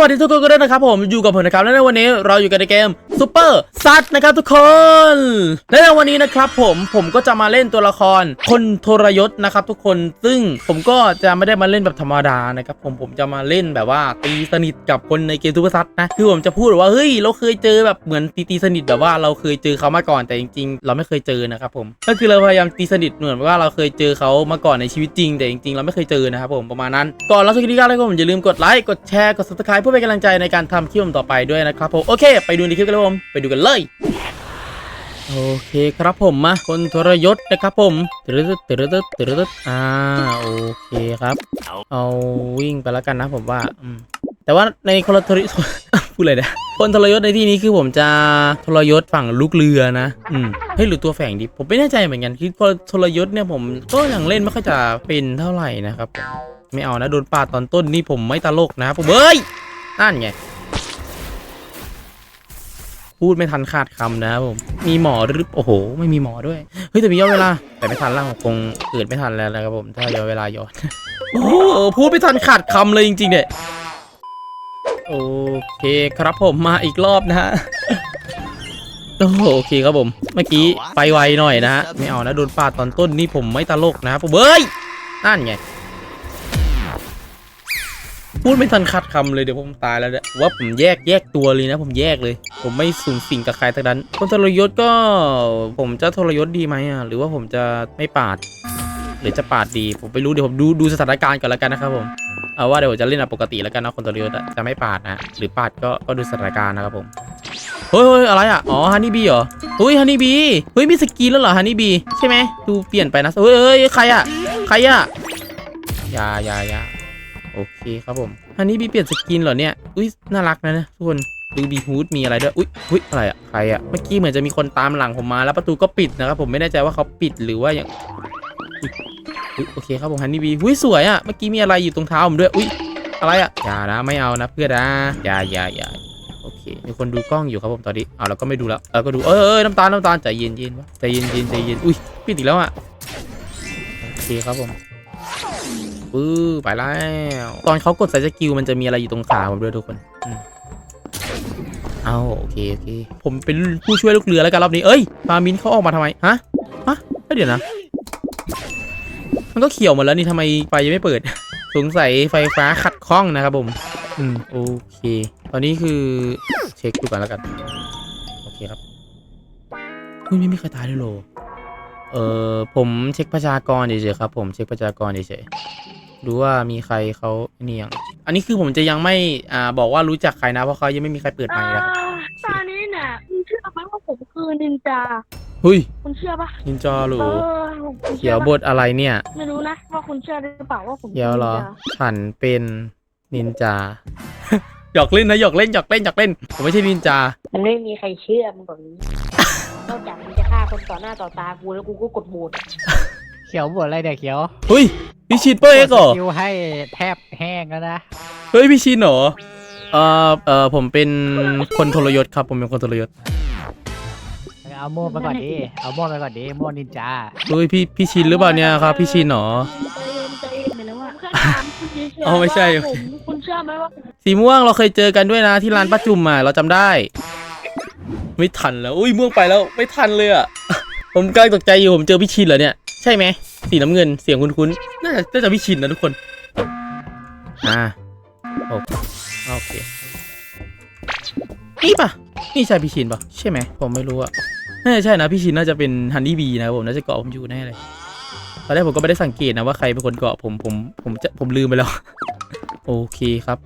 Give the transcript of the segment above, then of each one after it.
วัสดีทุกคนกันด้วยนะครับผมอยู่กับผมนะครับและในวันนี้เราอยู่กันในเกมซูเปอร์ซัดนะครับทุกคนและในวันนี้นะครับผมผมก็จะมาเล่นตัวละครคนทรยศนะครับทุกคนซึ่งผมก็จะไม่ได้มาเล่นแบบธรรมดานะครับผมผมจะมาเล่นแบบว่าตีสนิทกับคนในเกมซูเปอร์ซัดนะคือผมจะพูดว่าเฮ้ยเราเคยเจอแบบเหมือนตีตีสนิทแบบว่าเราเคยเจอเขามาก่อนแต่จริง ๆ เราไม่เคยเจอนะครับผมก็คือเราพยายามตีสนิทเหมือนว่าเราเคยเจอเขามาก่อนในชีวิตจริง แต่จริงๆเราไม่เคยเจอนะครับผมประมาณนั้นก่อนเราจะคลิปนี้ก็เลยผมอย่าลืมกดไลค์กดแชร์กด subscribe เพื่อเป็นกำลังใจในการทำคลิปต่อไปด้วยนะครับผมโอเค ไปดูในคลิปกันเลยผมไปดูกันเลยโอเคครับผมมาคนทรยศนะครับผมตึ๊ดตึ๊ดตึ๊ดตึ๊ดตึ๊ดตึดอ่าโอเคครับ เอาวิ่งไปแล้วกันนะผมว่าแต่ว่าในคนทรยศพูดเลยนะคนทรยศในที่นี้คือผมจะทรยศฝั่งลูกเรือนะอืมเฮ้ยหรือตัวแฝงดิผมไม่แน่ใจเหมือนกันคือคนทรยศเนี่ยผมก็ยังเล่นไม่ค่อยจะเป็นเท่าไหร่นะครับไม่เอานะโดนปาดตอนต้นนี่ผมไม่ตลกนะครับผมเฮ้ย นั่นไง พูดไม่ทันขาดคำนะครับผม มีหมอหรือโอ้โห ไม่มีหมอด้วย เฮ้ยแต่มีย้อนเวลา แต่ไม่ทันแล้วผมคงเกิดไม่ทันแล้วนะครับผม ถ้าย้อนเวลาย้อน โอ้โหพูดไม่ทันขาดคำเลยจริงๆเนี่ยโอเคครับผมมาอีกรอบนะฮะโอ้โหโอเคครับผม เมื่อกี้ไปไวหน่อยนะฮะ ไม่เอานะโดนปาดตอนต้นนี่ผมไม่ตลกนะครับผมเฮ้ยนั่นไง พูดไม่ทันคัดคำเลยเดี๋ยวผมตายแล้วเนี่ยว่าผมแยกแยกตัวเลยนะ ผมแยกเลย ผมไม่สูงสิงกับใครทั้งนั้น คนทรยศก็ ผมจะทรยศดีไหมอะหรือว่าผมจะไม่ปาด หรือจะปาดดี ผมไม่รู้เดี๋ยวผมดูดูสถานการณ์ก่อนแล้วกันนะครับผมเอาว่าเดี๋ยวผมจะเล่นแบบปกติแล้วกันนะคนทรยศจะไม่ปาดนะหรือปาดก็ก็ดูสถานการณ์นะครับผมเฮ้ยเฮ้ยอะไรอะ อ๋อฮันนี่บีเหรอเฮ้ยฮันนี่บีเฮ้ยมีสกินแล้วเหรอฮันนี่บีใช่ไหมดูเปลี่ยนไปนะเฮ้ยเฮ้ยใครอะใครอะยายายา โอเคครับผมอันนี้บีเปลี่ยนสกินเหรอเนี่ย อุ้ยน่ารักนะนะทุกคนดูบีฮูดมีอะไรด้วย อุ้ยอุ้ยอะไรอะใครอะเมื่อกี้เหมือนจะมีคนตามหลังผมมาแล้วประตูก็ปิดนะครับผมไม่แน่ใจว่าเขาปิดหรือว่าอย่างอุ๊ยโอเคครับผมฮันนี่บีอุ้ยสวยอะเมื่อกี้มีอะไรอยู่ตรงเท้าผมด้วย อุ้ยอะไรอะอย่านะไม่เอานะเพื่อนนะอย่าอย่าอย่าโอเค มีคนดูกล้องอยู่ครับผมตอนนี้เอาเราก็ไม่ดูแล้วเราก็ดูเออเออน้ำตาลน้ำตาลใจเย็นเย็นวะใจเย็นเย็นใจเย็นอุ้ยปิดอีกแล้วอะโอเคครับผม ปื้อไปแล้ว ตอนเขากดใส่สกิลมันจะมีอะไรอยู่ตรงขาผมด้วยทุกคนเอาโอเคโอเค ผมเป็นผู้ช่วยลูกเรือแล้วกันรอบนี้ เอ้ยฟามินเขาออกมาทำไม ฮะ ฮะเอ้เดี๋ยวนะ มันก็เขียวหมดแล้วนี่ทำไมไฟยังไม่เปิด สงสัยไฟฟ้าขัดข้องนะครับผม อืมโอเค ตอนนี้คือเช็คดูก่อนแล้วกัน โอเคครับคุณไม่มีใครตายเลยเหรอเออผมเช็คประชากรเฉยๆครับ ผมเช็คประชากรเฉยๆ ดูว่ามีใครเขาเนี่ยังอันนี้คือผมจะยังไม่อ่าบอกว่ารู้จักใครนะเพราะเขายังไม่มีใครเปิดไมค์นะครับตอนนี้เนี่ยคุณเชื่อไหมว่าผมคือนินจาเฮ้ยคุณเชื่อปะนินจาหรูเออคุณเขีชื่ยอวปะบทอะไรเนี่ยไม่รู้นะว่าคุณเชื่อหรือเปล่าว่าผมเขียวเหรอนินจาฉันเป็นนินจา หยอกเล่นนะหยอกเล่นหยอกเล่นหยอกเล่น ผมไม่ใช่นินจา มันไม่มีใครเชื่อมึงแบบนี้ นอกจากมึงจะฆ่าคนต่อหน้าต่อตากูแล้วกูก็กดโหวตเขียวบวชอะไรเนี่ยเขียวเฮ้ย พี่ชินเปอร์เอ็กซ์เหรอสกิลให้แทบแห้งแล้วนะ เฮ้ยพี่ชินเหรอ เออเออผมเป็นคนทรยศครับ ผมเป็นคนทรยศ เอาโม่ไปก่อนดิ เอาโม่ไปก่อนดิ โม่นินจา เฮ้ยพี่พี่ชินหรือเปล่าเนี่ยครับ พี่ชินเหรอใจเย็นใจเย็นไปแล้วว่าแค่ถามคุณเฉยๆอ๋อไม่ใช่ ว่าผมคุณเชื่อไหมว่าสีม่วงเราเคยเจอกันด้วยนะที่ร้านป้าจุ่มอะเราจำได้ ไม่ทันแล้ว อุ้ยม่วงไปแล้ว ไม่ทันเลยอะ ผมกำลังตกใจอยู่ผมเจอพี่ชินเหรอเนี่ย ใช่ไหมสีน้ำเงินเสียงคุ้นๆน่าจะน่าจะพี่ชินนะทุกคน อ่าโอเคโอเคนี่ปะนี่ใช่พี่ชินปะใช่ไหมผมไม่รู้อะน่าจะใช่นะพี่ชินน่าจะเป็นฮันนี่บีนะครับผมน่าจะเกาะผมอยู่แน่เลยตอนแรกผมก็ไม่ได้สังเกตนะว่าใครเป็นคนเกาะผมผมผมจะผมลืมไปแล้ว โอเคครับ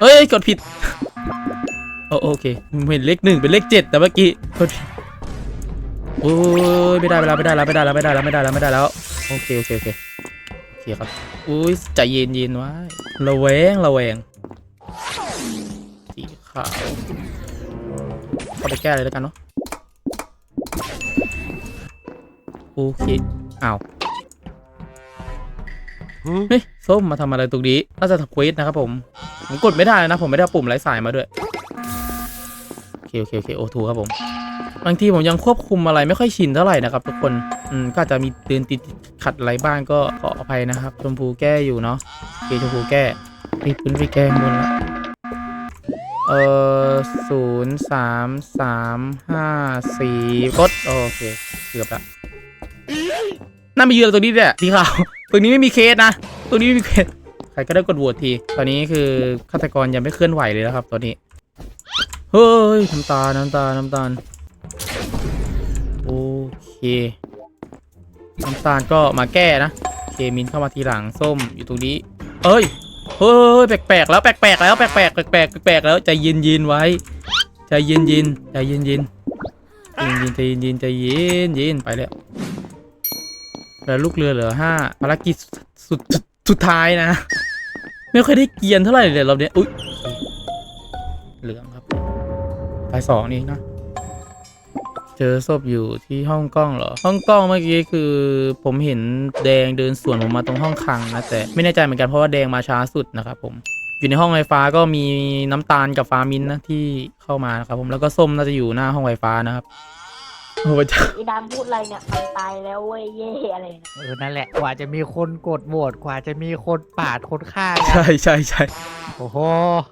เอ้ยกดผิดโอโอเคเห็นเลขหนึ่งเป็นเลขเจ็ดแต่เมื่อกี้กดผิด โอ้ยไม่ได้เวลาไม่ได้แล้วไม่ได้แล้วไม่ได้แล้วไม่ได้แล้วไม่ได้แล้วโอเคโอเคโอเคโอเคครับอุ้ยใจเย็นเย็นไว้ระแวงระแวงสีขาวเข้าไปแก้เลยแล้วกันเนาะโอเคอ้าวเฮ้ยส้มมาทำอะไรตรงนี้น่าจะทำเควสนะครับผมผมกดไม่ได้นะผมไม่ได้ปุ่มไร้สายมาด้วยโอเคโอเคโอเคโอทูครับผม บางทีผมยังควบคุมอะไรไม่ค่อยชินเท่าไหร่นะครับทุกคนอืมก็อาจจะมีเตือนติดขัดอะไรบ้างก็ขออภัยนะครับ ชมพูแก้อยู่เนาะโอเคชมพูแก้รีบขึ้นไปแก้บนละเออศูนย์สามสามห้าสี่กดโอเคเกือบละน่ามายืนตรงนี้เนี่ยสีขาวตรงนี้ไม่มีเคสนะตรงนี้ไม่มีเคสใครก็ได้กดโหวตที ตอนนี้คือฆาตกรยังไม่เคลื่อนไหวเลยนะครับตอนนี้ เฮ้ยน้ำตา น้ำตา น้ำตา เคน้ำตาลก็มาแก้นะเคมินเข้ามาทีหลังส้มอยู่ตรงนี้ เอ้ยเฮ้ยแปลกๆแล้วแปลกๆแล้วแปลกๆแปลกๆแปลกๆแล้วใจเย็นๆไว้ใจเย็นๆใจเย็นๆใจเย็นๆใจเย็นๆใจเย็นๆเย็นไปแล้วเหลือลูกเรือเหลือห้าภารกิจสุดสุดท้ายนะ ไม่ค่อยได้เกียนเท่าไหร่เลยเราเนี้ยอุ้ยเหลืองครับตายสองนี่นะ เจอศพอยู่ที่ห้องกล้องเหรอ ห้องกล้องเมื่อกี้คือผมเห็นแดงเดินสวนผมมาตรงห้องคลังนะแต่ไม่แน่ใจเหมือนกันเพราะว่าแดงมาช้าสุดนะครับผมอยู่ในห้องไฟฟ้าก็มีน้ำตาลกับฟ้ามินท์นะที่เข้ามานะครับผมแล้วก็ส้มน่าจะอยู่หน้าห้องไฟฟ้านะครับโอ้พระเจ้าไอ้ดำพูดอะไรเนี่ยมันตายแล้วเว้ยเย่อะไรเนี่ยเออนั่นแหละกว่าจะมีคนกดโหวตกว่าจะมีคนปาดคนฆ่ากันใช่ใช่ใช่โอ้โห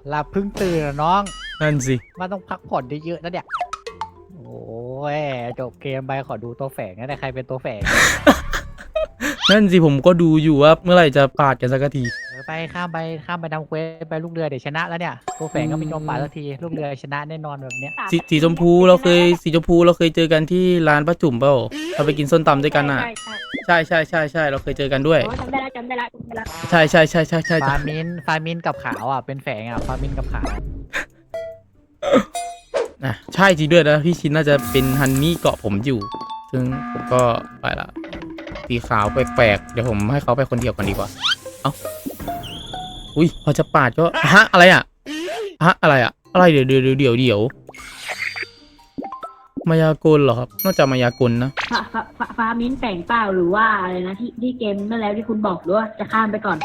หลับเพิ่งตื่นอะน้อง นั่นสิมันต้องพักผ่อนเยอะๆนะเนี่ยโอ้ ยจบเกมไปขอดูตัวแฝงนะแต่ใครเป็นตัวแฝงนั่นสิผมก็ดูอยู่ว่าเมื่อไหร่จะปาดกันสักที เออไปข้ามไปข้ามไปนำเควสไปลูกเรือเดี๋ยวชนะแล้วเนี่ยตัวแฝงก็ไม่ยอมปาดสักทีลูกเรือชนะแน่นอนแบบเนี้ยสีสีชมพูเราเคยสีชมพูเราเคยเจอกันที่ร้านป้าจุ่มเปล่าเราไปกินส้นตำด้วยกันอะ ใช่ใช่ใช่ใช่ใช่ใช่เราเคยเจอกันด้วยโอ้จำได้แล้วจำได้แล้วจำได้แล้วใช่ใช่ใช่ใช่ใช่ฟามินฟามินกับขาวอะเป็นแฝงอะฟามินกับขาว อะใช่จริงด้วยนะพี่ชินน่าจะเป็นฮันนี่เกาะผมอยู่ ซึ่งผมก็ไปละสีขาวแปลกๆเดี๋ยวผมให้เขาไปคนเดียวก่อนดีกว่า เอ้าอุ้ยพอจะปาดก็ฮะอะไรอะฮะอะไรอะ อะไรเดี๋ยวเดี๋ยวเดี๋ยวเดี๋ยวมายากลเหรอครับน่าจะมายากลนะฟ้าฟ้าฟ้ามิ้นแต่งเปล่าหรือว่าอะไรนะที่ที่เกมเมื่อแล้วที่คุณบอกหรือว่าจะข้ามไปก่อน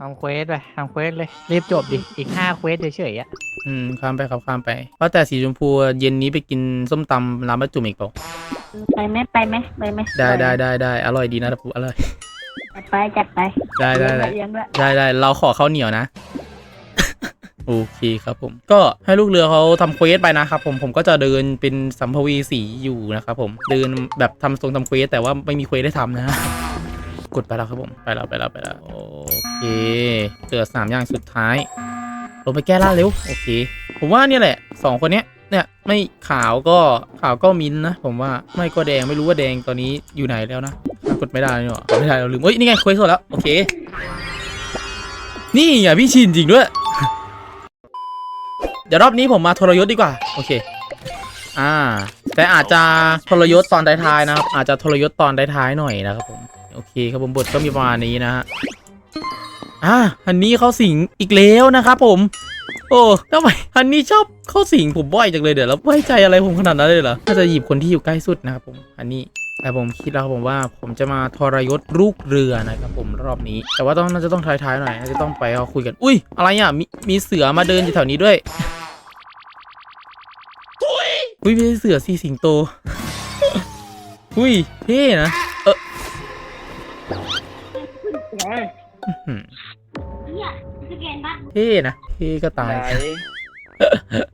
ทำเควสไปทำเควสเลย รีบจบดิ อีกห้าเควสเฉยๆอะ อืมข้ามไปครับข้ามไปว่าแต่สีชมพูเย็นนี้ไปกินส้มตำร้านป้าจุ่มอีกเปล่าไปไหมไปไหมไปไหมได้ได้ได้ได้อร่อยดีนะปุ๊อร่อยจัดไปจัดไปได้ได้ได้เลี้ยงด้วยได้ได้เราขอข้าวเหนียวนะโอเคครับผมก็ให้ลูกเรือเขาทำเควสไปนะครับผมผมก็จะเดินเป็นสัมภเวีสีอยู่นะครับผมเดินแบบทำทรงทำเควสแต่ว่าไม่มีเควสได้ทำนะ กดไปแล้วครับผม ไปแล้วไปแล้วไปแล้วโอเคเหลือสามอย่างสุดท้าย ลงไปแก้ล่าเร็ว โอเค ผมว่าเนี่ยแหละสองคนเนี้ยเนี่ยไม่ขาวก็ขาวก็มินนะ ผมว่าไม่ก็แดงไม่รู้ว่าแดงตอนนี้อยู่ไหนแล้วนะกดไม่ได้นี่หว่ากดไม่ได้เราลืมเอ้ยนี่ไงเควสหมดแล้ว โอเค นี่อะพี่ชินจริงด้วย เดี๋ยวรอบนี้ผมมาทรยศดีกว่า โอเค อ่า แต่อาจจะทรยศตอนท้ายๆนะครับ อาจจะทรยศตอนท้ายๆหน่อยนะครับผม เคครับผมบทก็มีประมาณนี้นะฮะอ่าฮันนี่เข้าสิงอีกแล้วนะครับผม โอ้ทำไมฮันนี่ชอบเข้าสิงผมบ่อยจังเลยเดี๋ยวแล้วไว้ใจอะไรผมขนาดนั้นเลยเหรอน่าจะหยิบคนที่อยู่ใกล้สุดนะครับผมฮันนี่แต่ผมคิดแล้วผมว่าผมจะมาทรยศลูกเรือนะครับผมรอบนี้ แต่ว่าต้องน่าจะต้องท้ายๆหน่อยน่าจะต้องไปเอาคุยกัน อุ้ยอะไรอะมีมีเสือมาเดินอยู่แถวนี้ด้วยอุ้ยไม่ใช่เสือสีสิงโตอุ้ยเท่นะ เออหืมเนี่ยสแกนบัตรเท่นะเท่ก็ตาย ไหน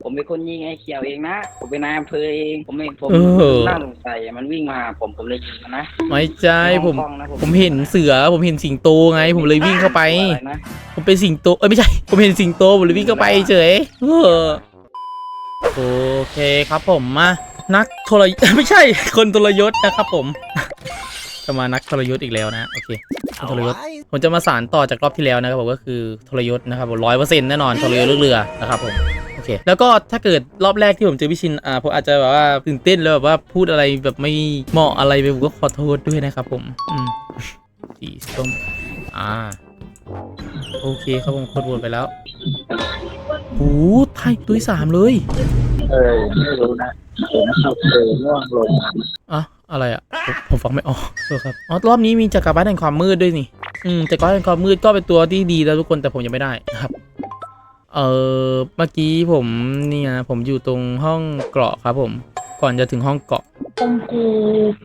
ผมเป็นคนยิงไอ้เขียวเองนะ ผมเป็นนายอำเภอเอง ผมไม่ผมเออ น่าสงสัยมันวิ่งมา ผมผมเลยยิงมันนะไม่ใช่ผมกล้องนะผมเห็นเสือผมเห็นสิงโตไง ผมเลยวิ่งเข้าไป อะไรนะผมเป็นสิงโตเอ้ยไม่ใช่ ผมเห็นสิงโตผมเลยวิ่งเข้าไปเฉยเออโอเคครับผมมานักทรยศไม่ใช่คนทรยศนะครับผม จะมานักทรยศอีกแล้วนะ โอเคคนทรยศผมจะมาสารต่อจากรอบที่แล้วนะครับผมก็คือทรยศนะครับร้อยเปอร์เซ็นต์แน่นอนทรยศเรือเรือนะครับผมโอเค แล้วก็ถ้าเกิดรอบแรกที่ผมเจอพี่ชินอ่าผมอาจจะแบบว่าตื่นเต้นแล้วแบบว่าพูดอะไรแบบไม่เหมาะอะไรไปผมก็ขอโทษด้วยนะครับผมอืมสีส้มอ่าโอเคครับผมกดโหวตไปแล้วโอ้โหไทยตัวที่สามเลยเออไม่รู้นะผมขับเออง่วงลงอะ อะไรอะผมผมฟังไม่ออกเออครับอ๋อรอบนี้มีจักรพรรดิแห่งความมืดด้วยนี่อืมจักรพรรดิแห่งความมืดก็เป็นตัวที่ดีแล้วทุกคนแต่ผมยังไม่ได้นะครับเออเมื่อกี้ผมเนี่ยผมอยู่ตรงห้องเกราะครับผม ก่อนจะถึงห้องเกาะชมพู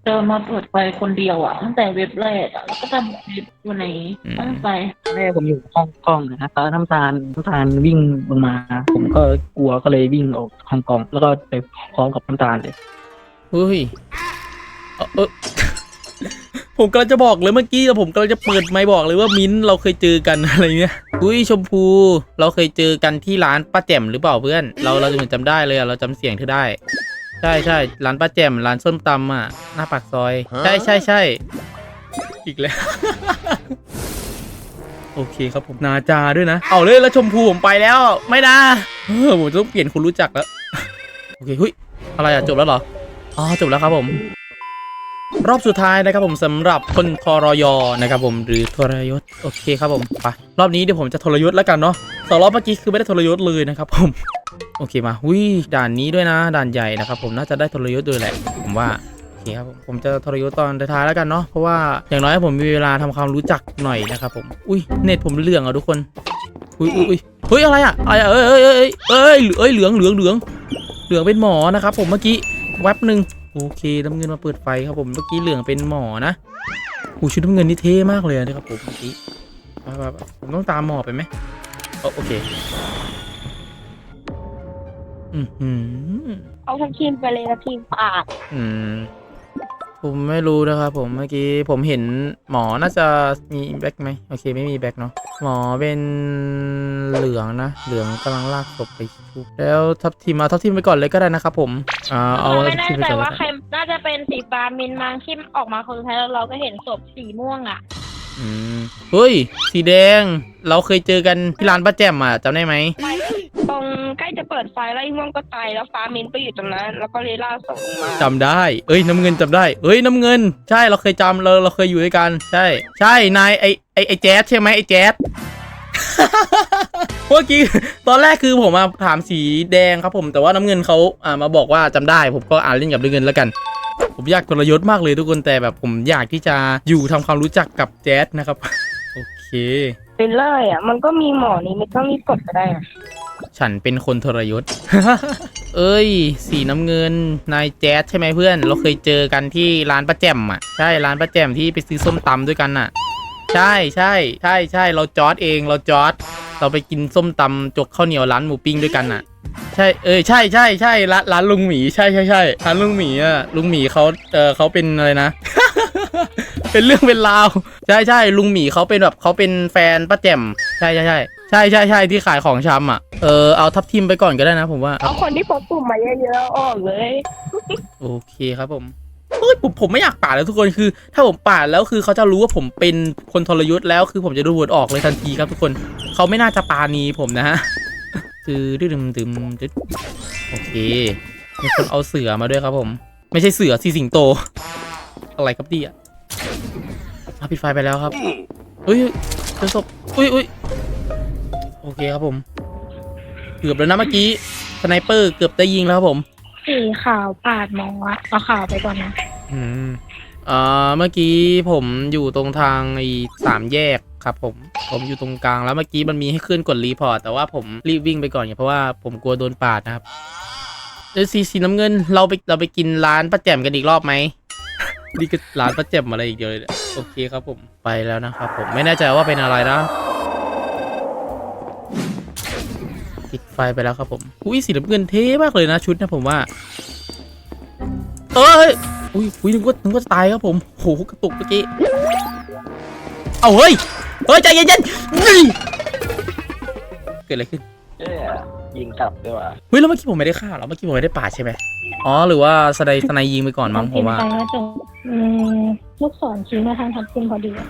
เดินมาเปิดไฟคนเดียวอะตั้งแต่เว็บแรกอะแล้วก็ทำเว็บอยู่ไหนอืมตั้งไปแม่ผมอยู่ห้องกล้องนะตอนน้ำตาลน้ำตาลวิ่งลงมา ผมก็กลัวก็เลยวิ่งออกห้องกล้อง แล้วก็ไปพร้อมกับน้ำตาลเลยเฮ้ย เอ่อเออผมกำลังจะบอกเลยเมื่อกี้ผมกำลังจะเปิดไมค์บอกเลยว่ามิ้นท์เราเคยเจอกันอะไรเงี้ยอุ้ยชมพูเราเคยเจอกันที่ร้านป้าแจ่มหรือเปล่าเพื่อน เราเราจะเหมือนจำได้เลยอะเราจำเสียงเธอได้ ใช่ใช่ร้านป้าแจ่มร้านส้มตำอะหน้าปากซอย ใช่ใช่ใช่อีกแล้วโอเคครับผมนาจาด้วยนะ เอาเลยแล้วชมพูผมไปแล้ว ไม่นะเออผมต้องเปลี่ยนคนรู้จักแล้ว โอเคเฮ้ยอะไรอะจบแล้วเหรออ๋อจบแล้วครับผม รอบสุดท้ายนะครับผมสำหรับคนทรยนะครับผมหรือทรยศโอเคครับผมไปรอบนี้เดี๋ยวผมจะทรยศแล้วกันเนาะสองรอบเมื่อกี้คือไม่ได้ทรยศเลยนะครับผมโอเคมาวิด่านนี้ด้วยนะ ด่านใหญ่นะครับผมน่าจะได้ทรยศด้วยแหละผมว่าโอเคครับผมผมจะทรยศตอนท้ายแล้วกันเนาะเพราะว่าอย่างน้อยผมมีเวลาทำความรู้จักหน่อยนะครับผมอุ้ยเน็ตผมเหลืองอะทุกคนอุ้ยอุ้ยหุยเฮ้ยอะไรอะอะไรอะเอ้ยเอ้ยเอ้ยเอ้ยเอ้ยเหลืองเหลืองเหลืองเหลืองเป็นหมอนะครับผมเมื่อกี้แวบหนึ่ง โอเคน้ำเงินมาเปิดไฟครับผมเมื่อกี้เหลืองเป็นหมอนะโอ้ชุดน้ำเงินนี่เท่มากเลยนะครับผมเมื่อกี้ไปไปไปผมต้องตามหมอไปไหมโอโอเคอืมอืมเอาทั้งทีมไปเลยนะทีมปาดอืมผมไม่รู้นะครับผมเมื่อกี้ผมเห็นหมอน่าจะมีแบ็คไหมโอเค ไม่มีแบ็คเนาะหมอเป็นเหลืองนะ เหลืองกำลังลากศพไปชุบแล้วทับทีมมาทับทีมไปก่อนเลยก็ได้นะครับผมอ่าเอาเราไม่ทับแน่ทีมไปใจก่อนว่าแล้วใคกัรนน่าจะเป็นสีฟ้ามินมังที่ออกมาคนสุดท้ายแล้วเราก็เห็นศพสีม่วงอะอืมเฮ้ย สีแดง เราเคยเจอกันที่ร้านป้าแจ่มอะจำได้ไหมตร งใกล้จะเปิดไฟแล้วไอ้ม่วงก็ตายแล้วฟ้ามินไปอยู่ตรงนั้น แล้วก็เลล่าส่งมาจำได้ เอ้ยน้ำเงินจำได้ เอ้ยน้ำเงิน ใช่เราเคยจำเราเราเคยอยู่ด้วยกัน ใช่ ใช่นายไอไอไอแจ๊ดใช่ไหมไอแจ๊ดเมื่อกี้ตอนแรกคือผมมาถามสีแดงครับผม แต่ว่าน้ำเงินเขาอ่ามาบอกว่าจำได้ ผมก็อ่านเล่นกับน้ำเงินแล้วกัน ผมอยากทรยศมากเลยทุกคนแต่แบบผมอยากที่จะอยู่ทำความรู้จักกับแจ๊ดนะครับ โอเค เป็นเลยอะ มันก็มีหมอนี้ไม่ต้องรีบกดก็ได้นะ ฉันเป็นคนทรยศ เอ้ย สีน้ำเงิน นายแจ๊ดใช่ไหมเพื่อน เราเคยเจอกันที่ร้านป้าแจ่มอะ ใช่ ร้านป้าแจ่มที่ไปซื้อส้มตำด้วยกันอะ ใช่ใช่ ใช่ใช่ เราจอดเอง เราจอด เราไปกินส้มตำจกข้าวเหนียวร้านหมูปิ้งด้วยกันอะ ใช่ เอ้ย ใช่ใช่ใช่ ร้านร้านลุงหมี ใช่ใช่ใช่ร้านลุงหมีอะ ลุงหมีเขาเออเขาเป็นอะไรนะเป็นเรื่องเป็นราว ใช่ใช่ลุงหมีเขาเป็นแบบเขาเป็นแฟนป้าแจ่มใช่ใช่ใช่ ใช่ใช่ใช่ที่ขายของชำอะเออเอาทับทิมไปก่อนก็ได้นะผมว่าเอาคนที่พกปุ่มมาเยอะๆออกเลย โอเคครับผมเฮ้ยผมผมไม่อยากปาดแล้วทุกคนคือ ถ้าผมปาดแล้วคือเขาจะรู้ว่าผมเป็นคนทรยศแล้วคือผมจะดูบทออกเลยทันทีครับทุกคนเขาไม่น่าจะปาณีผมนะฮะตือดึมดึมดึดโอเคมีคนเอาเสือมาด้วยครับผม ไม่ใช่เสือสีสิงโต อะไรครับดีอะมาปิดไฟไปแล้วครับเฮ้ยเจอศพอุ้ยอุ้ย โอเคครับผม เกือบแล้วนะเมื่อกี้สไนเปอร์เกือบได้ยิงแล้วครับผม สีขาวปาดมองอะเอาขาวไปก่อนนะ อืมอ่าเมื่อกี้ผมอยู่ตรงทางไอ้สามแยกครับผม ผมอยู่ตรงกลางแล้วเมื่อกี้มันมีให้ขึ้นกดรีพอร์ตแต่ว่าผมรีบวิ่งไปก่อนไงเพราะว่าผมกลัวโดนปาดนะครับเอ้ยสีสีน้ำเงินเราไปเราไปกินร้านป้าแจ่มกันอีกรอบไหม นี่ก็ร้านป้าแจ่มอะไรอีกเดียวเลยเนี่ยโอเคครับผมไปแล้วนะครับผมไม่แน่ใจว่าเป็นอะไรนะ ปิดไฟไปแล้วครับผม อุ้ยสีน้ำเงินเท่มากเลยนะชุดนะผมว่า เอ้ย อุ้ยอุ้ยนึกว่านึกว่าจะตายครับผมโหกระตุกเมื่อกี้ เอาเฮ้ย เฮ้ยใจเย็นๆนี่เกิดอะไรขึ้นเอ้ยยิงกลับด้วยว่ะเฮ้ยแล้วเมื่อกี้ผมไม่ได้ฆ่าเหรอ เมื่อกี้ผมไม่ได้ปาดใช่ไหมอ๋อหรือว่าสไนสไนยิงไปก่อนมั้งผมว่า ไปก็จะอืมลูกศรชี้มาทางทับทิมพอดีอะ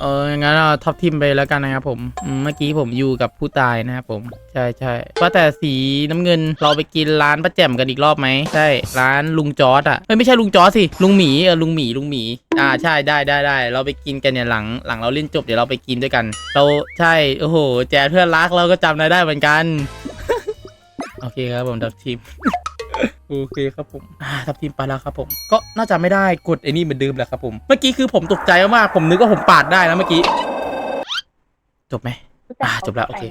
เอองั้นเอาท็อปทีมไปแล้วกันนะครับผมอืมเมื่อกี้ผมอยู่กับผู้ตายนะครับผม ใช่ใช่ว่าแต่สีน้ำเงินเราไปกินร้านป้าแจ่มกันอีกรอบไหมใช่ร้านลุงจอร์ดอะเอ้ยไม่ใช่ลุงจอร์ดสิลุงหมีเออลุงหมีลุงหมี อ่าใช่ได้ได้ได้เราไปกินกันเนี่ยหลังหลังเราเล่นจบเดี๋ยวเราไปกินด้วยกัน เราใช่โอ้โห แจ๊ดเพื่อนรักเราก็จำนายได้เหมือนกัน โอเคครับผมทับทีม โอเคครับผมอ่าทับทีมไปแล้วครับผม ก็น่าจะไม่ได้กดไอ้นี่เหมือนเดิมแหละครับผม เมื่อกี้คือผมตกใจมากๆผมนึกว่าผมปาดได้นะเมื่อกี้ จบไหมอ่าจบแล้วโอเค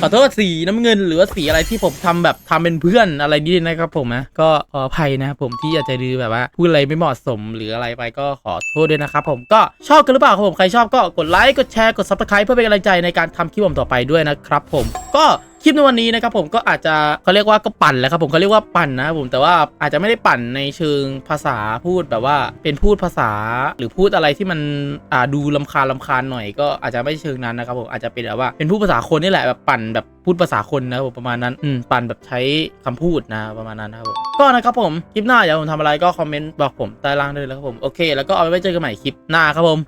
ขอโทษสีน้ำเงินหรือว่าสีอะไรที่ผมทำแบบทำเป็นเพื่อนอะไรนี่นะครับผมนะก็ขออภัยนะครับผมที่อาจจะดือแบบว่าพูดอะไรไม่เหมาะสมหรืออะไรไปก็ขอโทษด้วยนะครับผมก็ชอบกันหรือเปล่าครับผมใครชอบก็กดไลค์กดแชร์กด subscribe เพื่อเป็นกำลังใจในการทำคลิปผมต่อไปด้วยนะครับผม ก็คลิปในวันนี้นะครับผมก็อาจจะเขาเรียกว่าก็ปั่นแหล้วครับผมเขาเรียกว่าปั่นนะครับผมแต่ว่าอาจจะไม่ได้ปั่นในเชิงภาษาพูดแบบว่าเป็นพูดภาษาหรือพูดอะไรที่มันอ่าดูลำคาลำคาญหน่อย ก็อาจจะไม่เชิงนั้นนะครับผมอาจจะเป็นแบบว่าเป็นพูดภาษาคนนี่แหละแบบปั่นแบบพูดภาษาคนนะครับผมประมาณนั้นอืมปั่นแบบใช้คำพูดนะประมาณนั้นนะครับผมก็นะครับผมคลิปหน้าอยากให้ผมทำอะไรก็คอมเมนต์บอกผมใต้ล่างได้เลยครับผมโอเคแล้วก็เอาไว้เจอกันใหม่คลิปหน้าครับผม